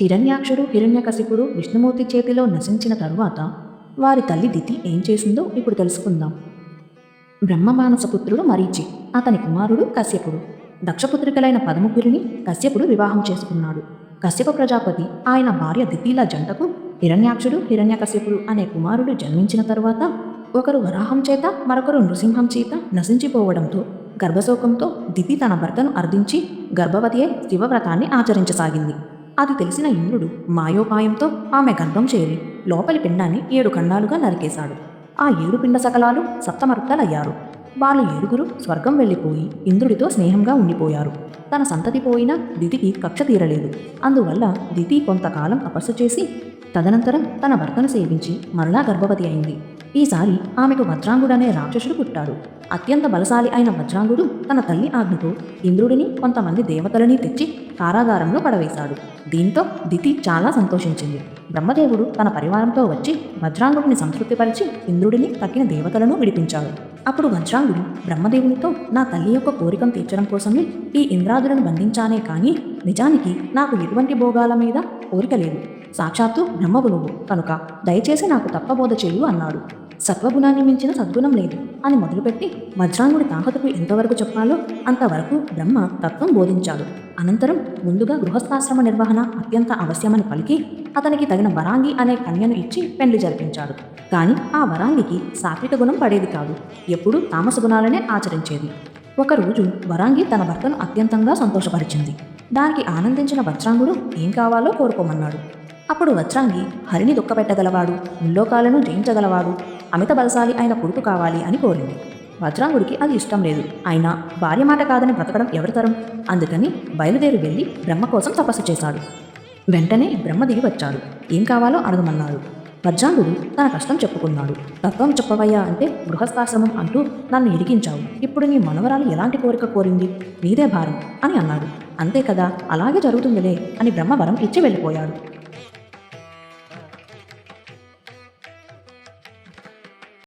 హిరణ్యాక్షుడు హిరణ్యకశిపుడు విష్ణుమూర్తి చేతిలో నశించిన తరువాత వారి తల్లి దితి ఏం చేసిందో ఇప్పుడు తెలుసుకుందాం. బ్రహ్మమానస పుత్రుడు మరీచి అతని కుమారుడు కశ్యపుడు. దక్షపుత్రికలైన పదముగ్గురిని కశ్యపుడు వివాహం చేసుకున్నాడు. కశ్యప ప్రజాపతి ఆయన భార్య దితిల జంటకు హిరణ్యాక్షుడు హిరణ్యకశ్యపుడు అనే కుమారుడు జన్మించిన తరువాత ఒకరు వరాహం చేత మరొకరు నృసింహం చేత నశించిపోవడంతో గర్భశోకంతో దితి తన భర్తను అర్థించి గర్భవతి శివవ్రతాన్ని ఆచరించసాగింది. అది తెలిసిన ఇంద్రుడు మాయోపాయంతో ఆమె గర్భం చేరి లోపలి పిండాన్ని ఏడు ఖండాలుగా నరికేశాడు. ఆ ఏడు పిండ సకలాలు సప్తమర్తలయ్యారు వాళ్ళు ఏడుగురు స్వర్గం వెళ్ళిపోయి ఇంద్రుడితో స్నేహంగా ఉండిపోయారు. తన సంతతి పోయిన దితికి కక్ష తీరలేదు. అందువల్ల దితి కొంతకాలం తపస్సు చేసి తదనంతరం తన భర్తను సేవించి మరలా గర్భవతి అయింది. ఈసారి ఆమెకు వజ్రాంగుడనే రాక్షసుడు పుట్టాడు. అత్యంత బలశాలి అయిన వజ్రాంగుడు తన తల్లి ఆజ్ఞతో ఇంద్రుడిని కొంతమంది దేవతలని తెచ్చి కారాగారంలో పడవేశాడు. దీంతో దితి చాలా సంతోషించింది. బ్రహ్మదేవుడు తన పరివారంతో వచ్చి వజ్రాంగుడిని సంతృప్తిపరిచి ఇంద్రుడిని తక్కిన దేవతలను విడిపించాడు. అప్పుడు వజ్రాంగుడు బ్రహ్మదేవునితో నా తల్లి యొక్క కోరికను తీర్చడం కోసమే ఈ ఇంద్రాదులను బంధించానే కానీ నిజానికి నాకు ఎటువంటి భోగాల మీద కోరిక లేదు. సాక్షాత్తు బ్రహ్మవు నువ్వు. కనుక దయచేసి నాకు తప్పబోధ చేయు అన్నాడు. సత్వగుణాన్ని మించిన సద్గుణం లేదు అని మొదలుపెట్టి వజ్రాంగుడి తాహతకు ఎంతవరకు చెప్పాలో అంతవరకు బ్రహ్మ తత్వం బోధించాడు. అనంతరం ముందుగా గృహస్థాశ్రమ నిర్వహణ అత్యంత అవశ్యమని పలికి అతనికి తగిన వరాంగి అనే కన్యను ఇచ్చి పెండ్లి జరిపించాడు. కానీ ఆ వరాంగికి సాత్విక గుణం పడేది కాదు. ఎప్పుడూ తామస గుణాలనే ఆచరించేది. ఒకరోజు వరాంగి తన భర్తను అత్యంతంగా సంతోషపరిచింది. దానికి ఆనందించిన వజ్రాంగుడు ఏం కావాలో కోరుకోమన్నాడు. అప్పుడు వజ్రాంగి హరిని దుఃఖపెట్టగలవాడు ముల్లోకాలను జయించగలవాడు అమిత బలశాలి అయిన కొడుకు కావాలి అని కోరింది. వజ్రాంగుడికి అది ఇష్టం లేదు. అయినా భార్య మాట కాదని బ్రతకడం ఎవరితరం అందుకని బయలుదేరి వెళ్ళి బ్రహ్మ కోసం తపస్సు చేశాడు. వెంటనే బ్రహ్మ దిగి వచ్చాడు. ఏం కావాలో అడగమన్నాడు. వజ్రాంగుడు తన కష్టం చెప్పుకున్నాడు. తత్వం చెప్పవయ్యా అంటే గృహస్థాశ్రమం అంటూ నన్ను ఇరికించావు. ఇప్పుడు నీ మనవరాలు ఎలాంటి కోరిక కోరింది? నీదే భారం అని అన్నాడు. అంతే కదా అలాగే జరుగుతుందిలే అని బ్రహ్మ వరం ఇచ్చి వెళ్ళిపోయాడు.